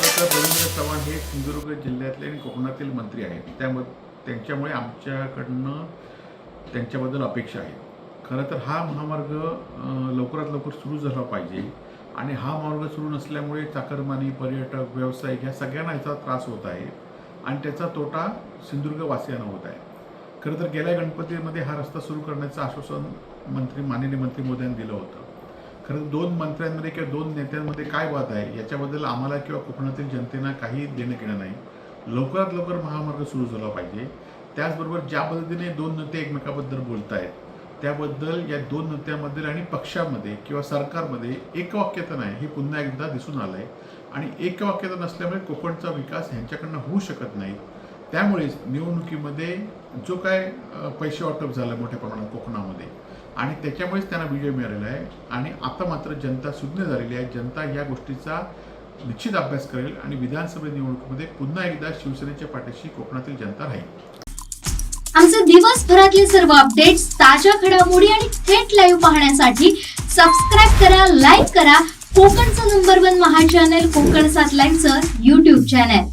खरं तर रवींद्र चव्हाण हे सिंधुदुर्ग जिल्ह्यातले आणि कोकणातील मंत्री आहेत. त्यामुळे त्यांच्यामुळे आमच्याकडनं त्यांच्याबद्दल अपेक्षा आहे खरं तर हा महामार्ग लवकरात लवकर सुरू झाला पाहिजे आणि हा मार्ग सुरू नसल्यामुळे चाकरमानी पर्यटक व्यावसायिक ह्या सगळ्यांना याचा त्रास होत आहे आणि त्याचा तोटा सिंधुदुर्ग वासियांना होत आहे. खरं तर गेल्या गणपतीमध्ये हा रस्ता सुरू करण्याचं आश्वासन मंत्री माननीय मंत्री मोदयांनी दिलं होतं. खरं दोन मंत्र्यांमध्ये किंवा दोन नेत्यांमध्ये काय वाद आहे याच्याबद्दल आम्हाला किंवा कोकणातील जनतेना काही देणं घेणं नाही. लवकरात लवकर महामार्ग सुरू झाला पाहिजे. त्याचबरोबर ज्या पद्धतीने दोन नेते एकमेकाबद्दल बोलत आहेत त्याबद्दल या दोन नेत्यांमधील आणि पक्षामध्ये किंवा सरकारमध्ये एकवाक्यता नाही हे पुन्हा एकदा दिसून आलं आहे आणि एकवाक्यता नसल्यामुळे कोकणचा विकास ह्यांच्याकडनं होऊ शकत नाही. त्यामुळेच निवडणुकीमध्ये जो काय पैसे वाटप झालं मोठ्या प्रमाणात कोकणामध्ये आणि त्याच्यामुळेच त्यांना विजय मिळालेला आहे. आणि आता मात्र जनता सुज्ञ झालेली आहे. जनता या गोष्टीचा निश्चित अभ्यास करेल आणि विधानसभा निवडणुकीमध्ये पुन्हा एकदा शिवसेनेच्या पाठीशी कोकणातील जनता राहील. आमचे दिवसभरातले सर्व अपडेट्स ताज्या घडामोडी आणि थेट लाईव्ह पाहण्यासाठी सबस्क्राईब करा लाईक करा. कोकणचं नंबर वन महा चॅनल कोकण सात लाईनचं युट्यूब चॅनल